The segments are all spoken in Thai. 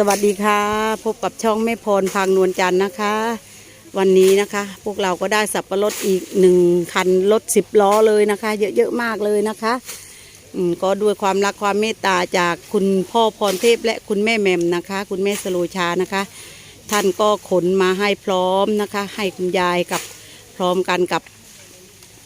สวัสดีค่ะ พบกับช่องแม่พรพังนวลจันทร์นะคะ วันนี้นะคะ พวกเราก็ได้สับปะรดอีกหนึ่งคันรถสิบล้อเลยนะคะ เยอะๆมากเลยนะคะอืมก็ด้วยความรักความเมตตาจากคุณพ่อพรเทพและคุณแม่แม่มนะคะ คุณแม่สโลชานะคะ ท่านก็ขนมาให้พร้อมนะคะ ให้คุณยายกับพร้อมกันกับ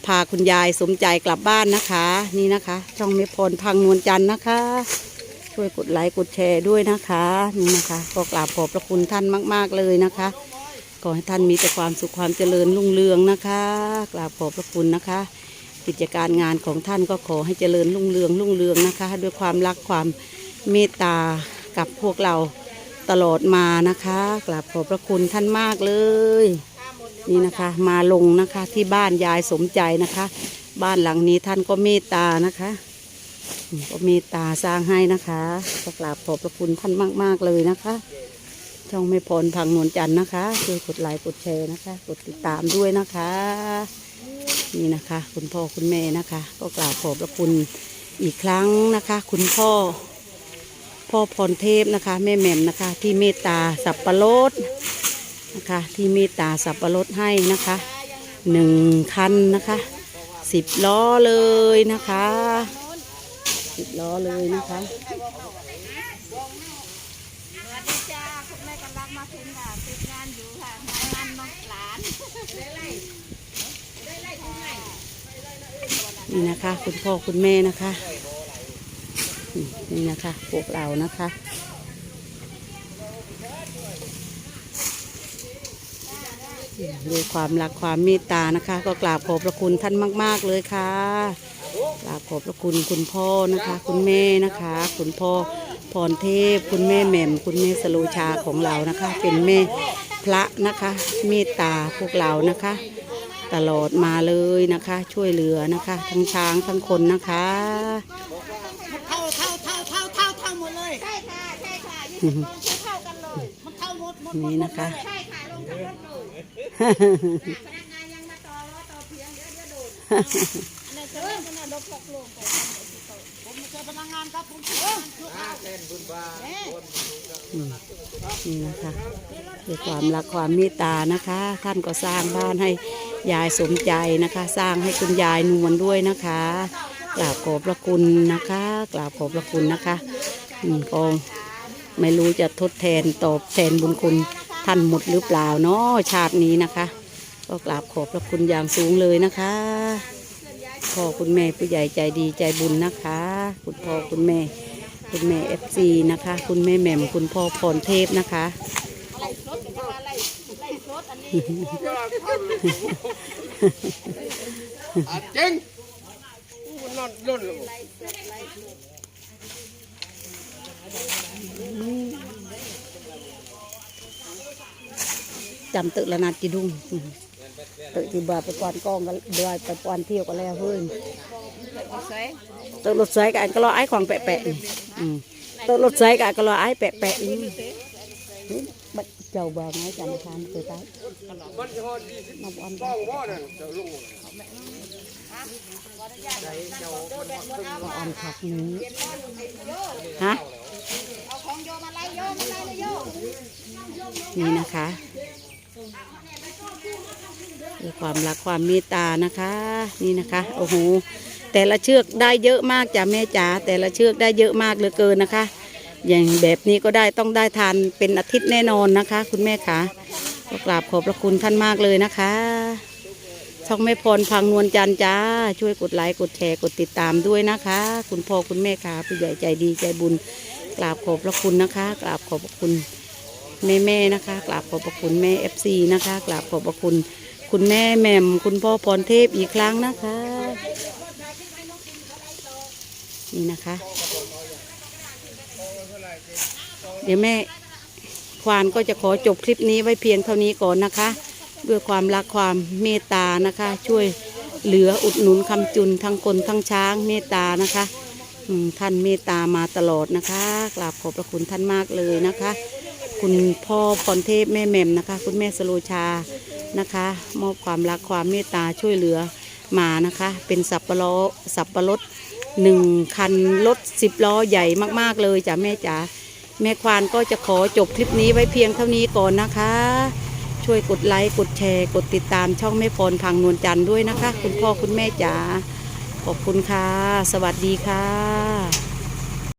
พาคุณยายสมใจกลับบ้านนะคะ นี่นะคะ ช่องแม่พรพังนวลจันทร์นะคะ ช่วยกดไลค์กดแชร์ด้วยนะคะนี่นะคะก็กราบขอบพระคุณท่านมาก ๆเลยนะคะขอให้ท่านมีแต่ความสุขความเจริญรุ่งเรืองนะคะกราบขอบพระคุณนะคะ กิจการงานของท่านก็ขอให้เจริญรุ่งเรืองรุ่งเรืองนะคะ ด้วยความรักความเมตตากับพวกเราตลอดมานะคะกราบขอบพระคุณท่านมากเลย นี่นะคะมาลงนะคะที่บ้านยายสมใจนะคะ บ้านหลังนี้ท่านก็เมตตานะคะ ก็เมตตาสร้างให้นะคะก็กราบขอบพระคุณท่านมาก ๆ เลยนะคะ ช่องไม่พรพังนวลจันทร์นะคะช่วยกดไลค์กดแชร์นะคะ กดติดตามด้วยนะคะ นี่นะคะ คุณพ่อคุณแม่นะคะ ก็กราบขอบพระคุณอีกครั้งนะคะ คุณพ่อ พ่อพรเทพนะคะ แม่แหม่มนะคะ ที่เมตตาสับปะรดนะคะ ที่เมตตาสับปะรดให้นะคะหนึ่งคันนะคะสิบล้อเลยนะคะ สิบล้อเลยนะคะสวัสดีจ้าคุณแม่กำลังมาถึงค่ะติดงานอยู่ค่ะงานน้องหลานนี่นะคะ คุณพ่อคุณแม่นะคะนี่นี่นะคะ พวกเรานะคะด้วยความรักความเมตตานะคะ ก็กราบขอบพระคุณท่านมาก ๆ เลยค่ะ กราบขอบพระคุณคุณพ่อนะคะ คุณแม่นะคะ คุณพ่อพรเทพ คุณแม่แหม่ม คุณแม่สโลชาของเรานะคะ เป็นแม่พระนะคะ เมตตาพวกเรานะคะ ตลอดมาเลยนะคะ ช่วยเหลือนะคะ ทั้งช้างทั้งคนนะคะเท่าเท่าเท่าเท่าเท่าเท่าหมดเลยใช่ค่ะใช่ค่ะยี่สิบคนเท่ากันเลยมันเท่าหมดหมดนี่นะคะใช่ค่ะลงจากรถเลยพนักงานยังมาต่อล้อต่อเพียงเดี๋ยวเดี๋ยวโดน ในเซเว่นก็น่ารถหกลงไปผมไม่ใช่พนักงานครับผมคือคือเอานี่นะคะด้วยความรักความเมตตานะคะ ท่านก็สร้างบ้านให้ยายสมใจนะคะ สร้างให้คุณยายนวลด้วยนะคะกราบขอบพระคุณนะคะกราบขอบพระคุณนะคะอืมก็ไม่รู้จะทดแทนตอบแทนบุญคุณท่านหมดหรือเปล่าเนาะชาตินี้นะคะ ก็กราบขอบพระคุณอย่างสูงเลยนะคะ พ่อคุณแม่ผู้ใหญ่ใจดีใจบุญนะคะ คุณพ่อคุณแม่ คุณแม่เอฟซีนะคะ คุณแม่แหม่มคุณพ่อพรเทพนะคะไล่รถจะมาไล่ไล่รถอันนี้อะเจ๊งอู้นอนล่นเลยบ่จำตึกละนาดจีดุง อืมตึกที่บาไปก่อนกล้องก็เดือยไปก่อนเที่ยวก็แล้วเฮ้ยใส่ตึกรถไฟกันก็รอไอ้ของแปะๆนี่อืมตึกรถไฟกันก็รอไอ้แปะๆนี่บัดเจ้าบางไงจำทานเคยไปมันจะฮอดยี่สิบ มีคะด้วยความรักความเมตตานะคะ นี่นะคะ โอ้โห แต่ละเชือกได้เยอะมากจ้ะแม่จ๋าแต่ละเชือกได้เยอะมากเหลือเกินนะคะ อย่างแบบนี้ก็ได้ต้องได้ทานเป็นอาทิตย์แน่นอนนะคะ คุณแม่คะก็กราบขอบพระคุณท่านมากเลยนะคะช่องแม่พรพังนวลจันจ้า ช่วยกดไลค์กดแชร์กดติดตามด้วยนะคะ คุณพ่อคุณแม่ค่ะผู้ใหญ่ใจดีใจบุญกราบขอบพระคุณนะคะกราบขอบพระคุณ แม่แม่นะคะกราบขอบพระคุณแม่เอฟซีนะคะกราบขอบพระคุณ คุณแม่แหม่มคุณพ่อพรเทพอีกครั้งนะคะ นี่นะคะ เดี๋ยวแม่ควานก็จะขอจบคลิปนี้ไว้เพียงเท่านี้ก่อนนะคะ ด้วยความรักความเมตตานะคะ ช่วยเหลืออุดหนุนคำจุนทั้งคนทั้งช้างเมตตานะคะท่านเมตตามาตลอดนะคะกราบขอบพระคุณท่านมากเลยนะคะ คุณพ่อพรเทพแม่แหม่มนะคะ คุณแม่สโลชานะคะ มอบความรักความเมตตาช่วยเหลือมานะคะ เป็นสับปะรดสับปะรดหนึ่งคันรถสิบล้อใหญ่มากๆเลยจ้ะแม่จ๋าแม่ควานก็จะขอจบคลิปนี้ไว้เพียงเท่านี้ก่อนนะคะ ช่วยกดไลค์กดแชร์กดติดตามช่องแม่พรพังนวลจันทร์ด้วยนะคะ คุณพ่อคุณแม่จ๋าขอบคุณค่ะ สวัสดีค่ะ